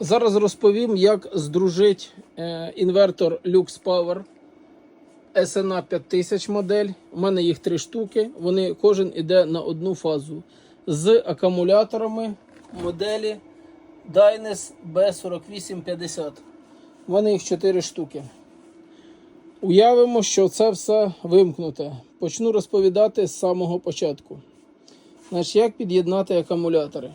Зараз розповім, як здружити е, інвертор Lux Power SNA 5000 модель. У мене їх три штуки. Вони кожен іде на одну фазу з акумуляторами моделі Dynes B4850. У мене їх 4 штуки. Уявимо, що це все вимкнуте. Почну розповідати з самого початку. Значить, як під'єднати акумулятори?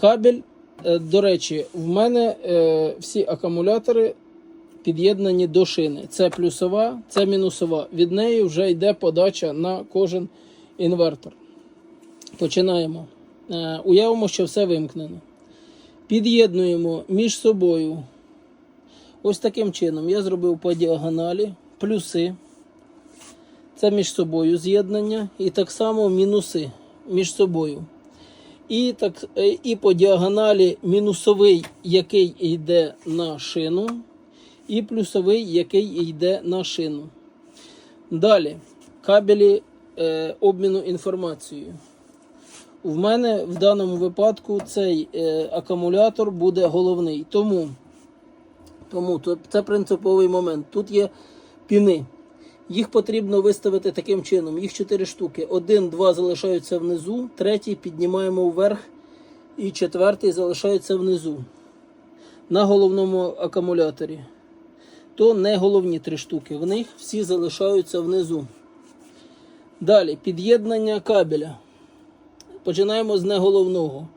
Кабель, е, до речі, в мене е, всі акумулятори під'єднані до шини. Це плюсова, це мінусова. Від неї вже йде подача на кожен інвертор. Починаємо. Е, Уявимо, що все вимкнено. Під'єднуємо між собою. Ось таким чином я зробив по діагоналі плюси. Це між собою з'єднання. І так само мінуси між собою. І, так, е, і по діагоналі мінусовий, який йде на шину, і плюсовий, який йде на шину. Далі кабелі е, обміну інформацією. В мене в даному випадку цей е, акумулятор буде головний. Тому, тому це принциповий момент. Тут є піни. Їх потрібно виставити таким чином. Їх 4 штуки. Один, два залишаються внизу, третій піднімаємо вверх, і четвертий залишається внизу. На головному акумуляторі. То не головні три штуки. В них всі залишаються внизу. Далі під'єднання кабеля. Починаємо з неголовного.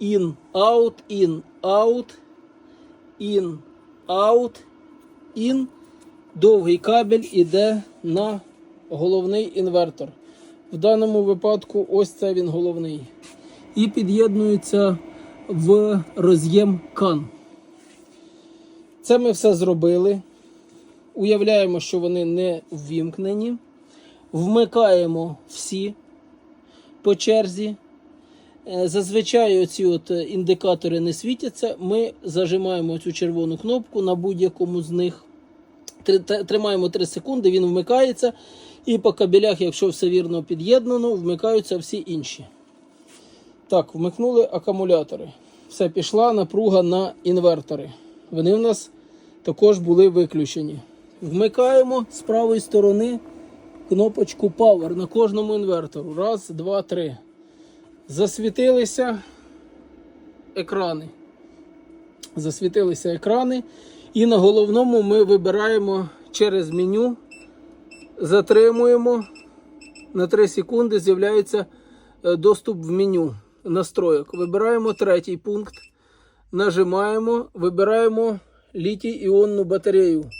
In, out, in, out, in, out, in. Довгий кабель іде на головний інвертор. В даному випадку ось це він головний. І під'єднується в роз'єм CAN. Це ми все зробили. Уявляємо, що вони не ввімкнені. Вмикаємо всі по черзі. Е, Зазвичай ці от індикатори не світяться. Ми зажимаємо цю червону кнопку на будь-якому з них. Тримаємо 3 секунди, він вмикається. І по кабелях, якщо все вірно під'єднано, вмикаються всі інші. Так, вмикнули акумулятори. Все, пішла напруга на інвертори. Вони в нас також були виключені. Вмикаємо з правої сторони кнопочку Power на кожному інвертору. Раз, два, три. Засвітилися екрани. Засвітилися екрани. І на головному ми вибираємо через меню, затримуємо. На 3 секунди з'являється е, доступ в меню настройок. Вибираємо третій пункт. Нажимаємо, вибираємо літій іонну батарею.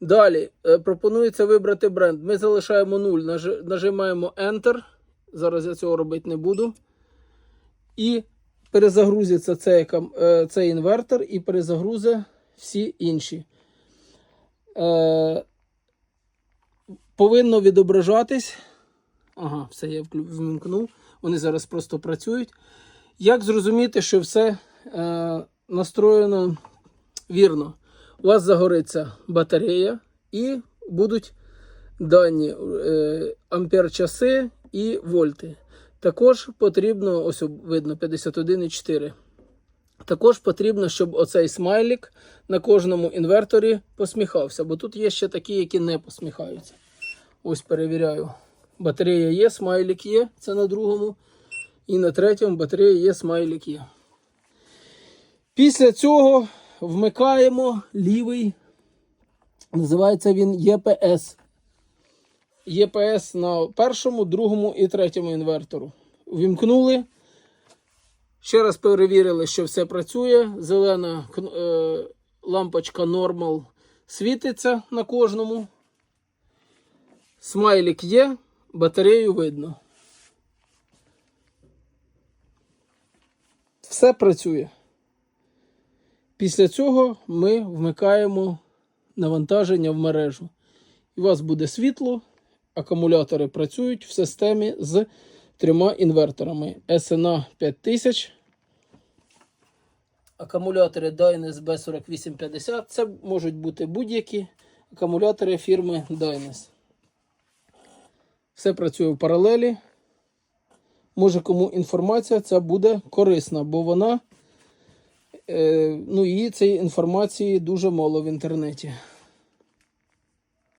Далі е, пропонується вибрати бренд. Ми залишаємо 0, нажимаємо Enter. Зараз я цього робити не буду. І перезагрузиться цей, е, цей інвертор і перезагрузить всі інші. Е, повинно відображатись. Ага, все, я вимкнув. Вони зараз просто працюють. Як зрозуміти, що все е, настроєно вірно? У вас загориться батарея і будуть дані е, ампер-часи і вольти. Також потрібно, ось видно 51,4. Також потрібно, щоб оцей смайлік на кожному інверторі посміхався, бо тут є ще такі, які не посміхаються. Ось перевіряю. Батарея є, смайлік є, це на другому. І на третьому батарея є, смайлік є. Після цього вмикаємо лівий, називається він ЄПС. ЄПС на першому, другому і третьому інвертору. Вімкнули. Ще раз перевірили, що все працює. Зелена е, лампочка Normal світиться на кожному. Смайлік є, батарею видно. Все працює. Після цього ми вмикаємо навантаження в мережу. І у вас буде світло, акумулятори працюють в системі з трьома інверторами SNA 5000. Акумулятори Dynes B4850. Це можуть бути будь-які акумулятори фірми Dynes. Все працює в паралелі. Може, кому інформація ця буде корисна, бо вона, е, ну, її цієї інформації дуже мало в інтернеті.